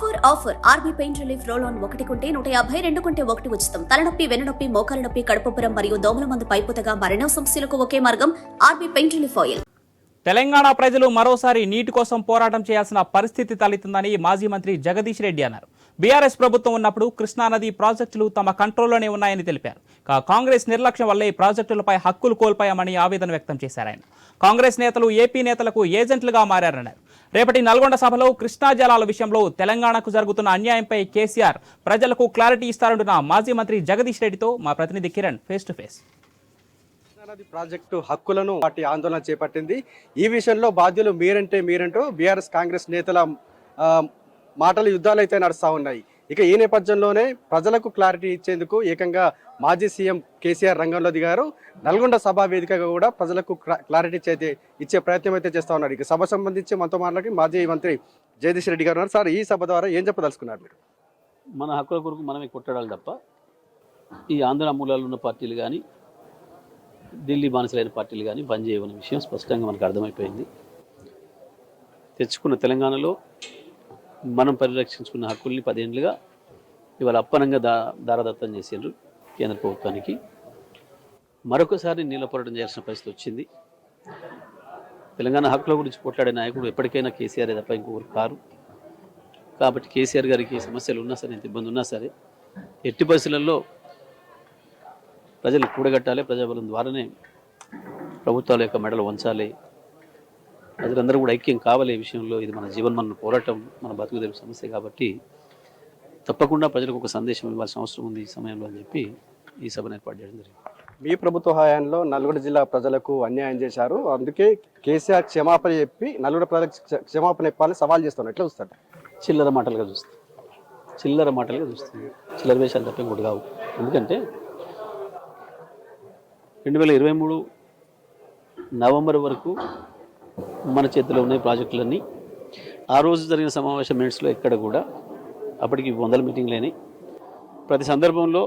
Offer offer. RB pain relief roll on ఒకటి కొంటే నూట యాభై రెండు కొంటే ఒకటి ఉచితం. తలనొప్పి వెనునొప్పి మోకాల నొప్పి కడుపుపురం మరియు దోమల మందు పైపుతగా మరణ సమస్యలకు ఒకే మార్గం RB pain relief oil. Telangana ప్రజలు మరోసారి నీటి కోసం పోరాటం చేయాల్సిన పరిస్థితి తలెత్తిందని మాజీ మంత్రి జగదీష్ రెడ్డి అన్నారు. బీఆర్ఎస్ ప్రభుత్వం ఉన్నప్పుడు కృష్ణానది ప్రాజెక్టులు తమ కంట్రోల్లోనే ఉన్నాయని తెలిపారు. కాంగ్రెస్ నిర్లక్ష్యం వల్లే ఈ ప్రాజెక్టులపై హక్కులు కోల్పోయామని ఆవేదన వ్యక్తం చేశారు ఆయన. కాంగ్రెస్ నేతలు ఏపీ నేతలకు ఏజెంట్లుగా మారారన్నారు. రేపటి నల్గొండ సభలో కృష్ణా జలాల విషయంలో తెలంగాణకు జరుగుతున్న అన్యాయంపై కేసీఆర్ ప్రజలకు క్లారిటీ ఇస్తారంటున్న మాజీ మంత్రి జగదీష్ రెడ్డితో మా ప్రతినిధి కిరణ్ ఫేస్ టు ఫేస్ నది ప్రాజెక్టు హక్కులను వాటి ఆందోళన చేపట్టింది. ఈ విషయంలో బాధ్యులు మీరంటే మీరంటూ బీఆర్ఎస్ కాంగ్రెస్ నేతల మాటల యుద్ధాలు అయితే నడుస్తూ ఉన్నాయి. ఇక ఈ నేపథ్యంలోనే ప్రజలకు క్లారిటీ ఇచ్చేందుకు ఏకంగా మాజీ సీఎం కేసీఆర్ రంగంలో దిగారు. నల్గొండ సభా వేదికగా కూడా ప్రజలకు క్లా- క్లారిటీ చేతి ఇచ్చే ప్రయత్నం అయితే చేస్తూ ఉన్నారు. ఇక సభ సంబంధించి మనతో మాట్లాడి మాజీ మంత్రి జగదీష్ రెడ్డి గారు ఉన్నారు. సార్ ఈ సభ ద్వారా ఏం చెప్పదలుచుకున్నారు మీరు? మన హక్కుల కొరకు మనమే కొట్టడాలి తప్ప ఈ ఆంధ్ర మూలాలు ఉన్న పార్టీలు కానీ ఢిల్లీ బానిసలైన పార్టీలు కానీ బంద్ చేయవని విషయం స్పష్టంగా మనకు అర్థమైపోయింది. తెచ్చుకున్న తెలంగాణలో మనం పరిరక్షించుకున్న హక్కుల్ని పదేండ్లుగా ఇవాళ అప్పనంగా దా దారదత్తం చేసిండ్రు కేంద్ర ప్రభుత్వానికి. మరొకసారి నీళ్ళ చేయాల్సిన పరిస్థితి వచ్చింది. తెలంగాణ హక్కుల గురించి పోట్లాడే నాయకుడు ఎప్పటికైనా కేసీఆర్ తప్ప ఇంకొకరు కారు. కాబట్టి కేసీఆర్ గారికి సమస్యలు ఉన్నా సరే ఎంత ఇబ్బంది ఉన్నా సరే ఎట్టి పరిస్థితులలో ప్రజలు కూడగట్టాలి. ప్రజాబలం ద్వారానే ప్రభుత్వాల యొక్క మెడలు వంచాలి. ప్రజలందరూ కూడా ఐక్యం కావాలి ఈ విషయంలో. ఇది మన జీవన్మరణ పోరాటం మన బతుకుదేవి సమస్య కాబట్టి తప్పకుండా ప్రజలకు ఒక సందేశం ఇవ్వాల్సిన అవసరం ఉంది ఈ సమయంలో అని చెప్పి ఈ సభను ఏర్పాటు చేయడం జరిగింది. మీ ప్రభుత్వ హయాంలో నల్గొండ జిల్లా ప్రజలకు అన్యాయం చేశారు. అందుకే కేసీఆర్ క్షమాపణ చెప్పి నల్గొండ ప్రజలకు క్ష- క్షమాపణ చెప్పాలని సవాల్ చేస్తున్నారు. ఎట్లా చూస్తారు? చిల్లర మాటలుగా చూస్తుంది. చిల్లర మాటలుగా చూస్తుంది. చిల్లర వేషాలు తప్ప ఇంకోటి కావు. ఎందుకంటే రెండు వేల ఇరవై మూడు నవంబర్ వరకు మన చేతిలో ఉన్నాయి ప్రాజెక్టులన్నీ. ఆ రోజు జరిగిన సమావేశ మినిట్స్లో ఎక్కడ కూడా అప్పటికి వందల మీటింగ్లేని ప్రతి సందర్భంలో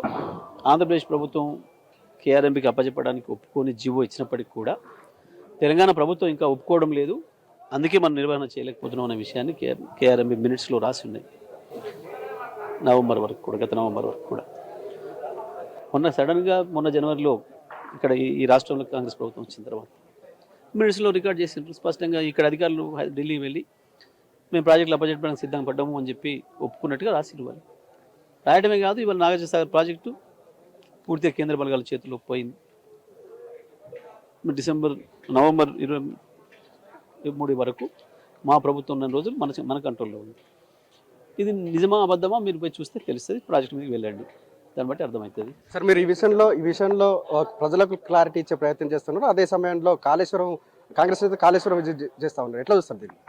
ఆంధ్రప్రదేశ్ ప్రభుత్వం కేఆర్ఎంపీకి అప్పచెప్పడానికి ఒప్పుకొని జీవో ఇచ్చినప్పటికీ కూడా తెలంగాణ ప్రభుత్వం ఇంకా ఒప్పుకోవడం లేదు. అందుకే మనం నిర్వహణ చేయలేకపోతున్నాం అనే విషయాన్ని కేఆర్ కేఆర్ఎంబీ మినిట్స్లో రాసి ఉన్నాయి. నవంబర్ వరకు కూడా గత నవంబర్ వరకు కూడా. మొన్న సడన్గా మొన్న జనవరిలో ఇక్కడ ఈ రాష్ట్రంలో కాంగ్రెస్ ప్రభుత్వం వచ్చిన తర్వాత మినిట్స్లో రికార్డ్ చేసిండ్రు. స్పష్టంగా ఇక్కడ అధికారులు ఢిల్లీ వెళ్ళి మేము ప్రాజెక్టులు అప్పచెప్పడానికి సిద్ధంగా పడ్డాము అని చెప్పి ఒప్పుకున్నట్టుగా రాసిరు వాళ్ళు. రాయడమే కాదు ఇవాళ నాగార్జున సాగర్ ప్రాజెక్టు పూర్తిగా కేంద్ర బలగాల చేతిలో పోయింది. డిసెంబర్ నవంబర్ ఇరవై మూడు వరకు మా ప్రభుత్వం ఉన్న రోజులు మన మన కంట్రోల్లో ఉంది. ఇది నిజమా అబద్ధమా మీరు పోయి చూస్తే తెలుస్తుంది ప్రాజెక్ట్ మీదకి వెళ్ళండి. దాన్ని బట్టి అర్థమవుతుంది. సార్ మీరు ఈ విషయంలో ఈ విషయంలో ప్రజలకు క్లారిటీ ఇచ్చే ప్రయత్నం చేస్తున్నారు. అదే సమయంలో కాళేశ్వరం కాంగ్రెస్ అయితే కాళేశ్వరం విజిట్ చేస్తా ఉన్నారు. ఎట్లా చూస్తారు దీన్ని?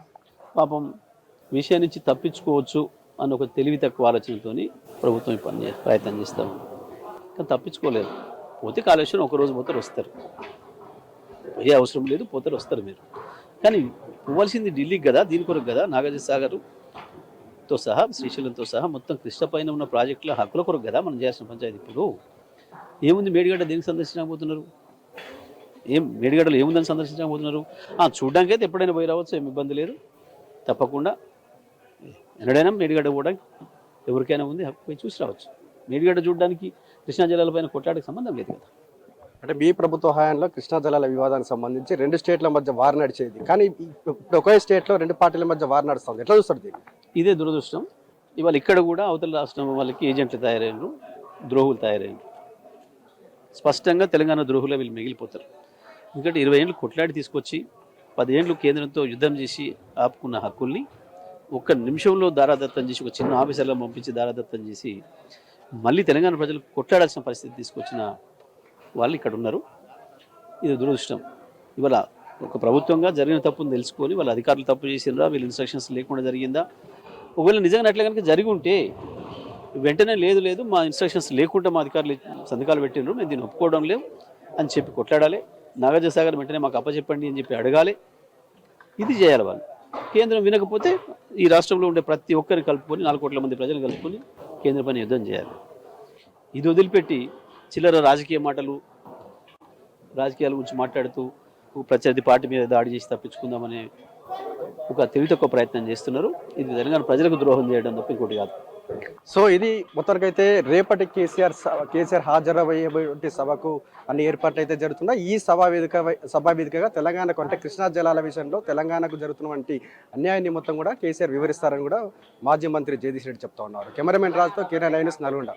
పాపం విషయం నుంచి తప్పించుకోవచ్చు అన్న ఒక తెలివి తక్కువ ఆలోచనతో ప్రభుత్వం ఈ పని ప్రయత్నం చేస్తా ఉంది. కానీ తప్పించుకోలేదు. పోతే కాళేశ్వరం ఒక రోజు పోతారు వస్తారు. పోయే అవసరం లేదు పోతారు వస్తారు మీరు. కానీ పోవాల్సింది ఢిల్లీకి కదా దీని కొరకు కదా నాగార్జున సాగర్తో సహా శ్రీశైలంతో సహా మొత్తం కృష్ణ పైన ఉన్న ప్రాజెక్టుల హక్కుల కొరకు కదా మనం చేయాల్సిన పంచాయతీ ఇప్పుడు. ఏముంది మేడిగడ్డ దేనికి సందర్శించకపోతున్నారు? ఏం మేడిగడ్డలు ఏముందని సందర్శించకపోతున్నారు? చూడడానికి అయితే ఎప్పుడైనా పోయి రావచ్చు ఏమి ఇబ్బంది లేదు. తప్పకుండా ఎన్నడైనా మేడిగడ్డ కూడా ఎవరికైనా ఉంది హక్కు పోయి చూసి రావచ్చు. మేడిగడ్డ చూడడానికి కృష్ణా జలాలపైన కొట్లాడికి సంబంధం లేదు కదా. అంటే మీ ప్రభుత్వ హయాంలో కృష్ణా జలాల వివాదానికి సంబంధించి రెండు స్టేట్ల మధ్య వార్ నడిచేది. కానీ ఇప్పుడు ఒకే స్టేట్లో రెండు పార్టీల మధ్య వార్ నడుస్తుంది. ఎట్లా చూస్తారు దీన్ని? ఇదే దురదృష్టం. ఇవాళ ఇక్కడ కూడా అవతల రాష్ట్రం వాళ్ళకి ఏజెంట్లు తయారయ్యారు ద్రోహులు తయారయ్యారు. స్పష్టంగా తెలంగాణ ద్రోహులు వీళ్ళు మిగిలిపోతారు. ఎందుకంటే ఇరవై ఏళ్ళు కొట్లాడి తీసుకొచ్చి పదిహేండ్లు కేంద్రంతో యుద్ధం చేసి ఆపుకున్న హక్కుల్ని ఒక్క నిమిషంలో దారాదత్తం చేసి ఒక చిన్న ఆఫీసర్లో పంపించి దారాదత్తం చేసి మళ్ళీ తెలంగాణ ప్రజలకు కొట్లాడాల్సిన పరిస్థితి తీసుకొచ్చిన వాళ్ళు ఇక్కడ ఉన్నారు. ఇది దురదృష్టం. ఇవాళ ఒక ప్రభుత్వంగా జరిగిన తప్పును తెలుసుకొని వాళ్ళ అధికారులు తప్పు చేసిందా వీళ్ళు ఇన్స్ట్రక్షన్స్ లేకుండా జరిగిందా ఒకవేళ నిజంగా అట్లే కనుక జరిగి ఉంటే వెంటనే లేదు లేదు మా ఇన్స్ట్రక్షన్స్ లేకుండా మా అధికారులు సంతకాలు పెట్టిండ్రు మేము దీన్ని ఒప్పుకోవడం లేవు అని చెప్పి కొట్లాడాలి. నాగార్జునసాగర్ వెంటనే మాకు అప్పచెప్పండి అని చెప్పి అడగాలి. ఇది చేయాలి వాళ్ళు. కేంద్రం వినకపోతే ఈ రాష్ట్రంలో ఉండే ప్రతి ఒక్కరిని కలుపుకొని నాలుగు కోట్ల మంది ప్రజలు కలుపుకొని కేంద్ర పని యుద్ధం చేయాలి. ఇది వదిలిపెట్టి చిల్లర రాజకీయ మాటలు రాజకీయాల గురించి మాట్లాడుతూ ప్రత్యర్థి పార్టీ మీద దాడి చేసి తప్పించుకుందామనే ఒక తెలివి తక్కువ ప్రయత్నం చేస్తున్నారు. ఇది తెలంగాణ ప్రజలకు ద్రోహం చేయడం తప్ప ఇంకోటి కాదు. సో ఇది మొత్తానికైతే రేపటి కేసీఆర్ స- కేసీఆర్ హాజరయ్యేటువంటి సభకు అన్ని ఏర్పాట్లు అయితే జరుగుతున్నాయి. ఈ సభా వేదిక సభా వేదికగా తెలంగాణకు అంటే కృష్ణా జలాల విషయంలో తెలంగాణకు జరుగుతున్నటువంటి అన్యాయాన్ని మొత్తం కూడా కేసీఆర్ వివరిస్తారని కూడా మాజీ మంత్రి జగదీష్ రెడ్డి చెప్తా ఉన్నారు. కెమెరామెన్ రాజుతో కేరళ లైనస్ నల్గొండ.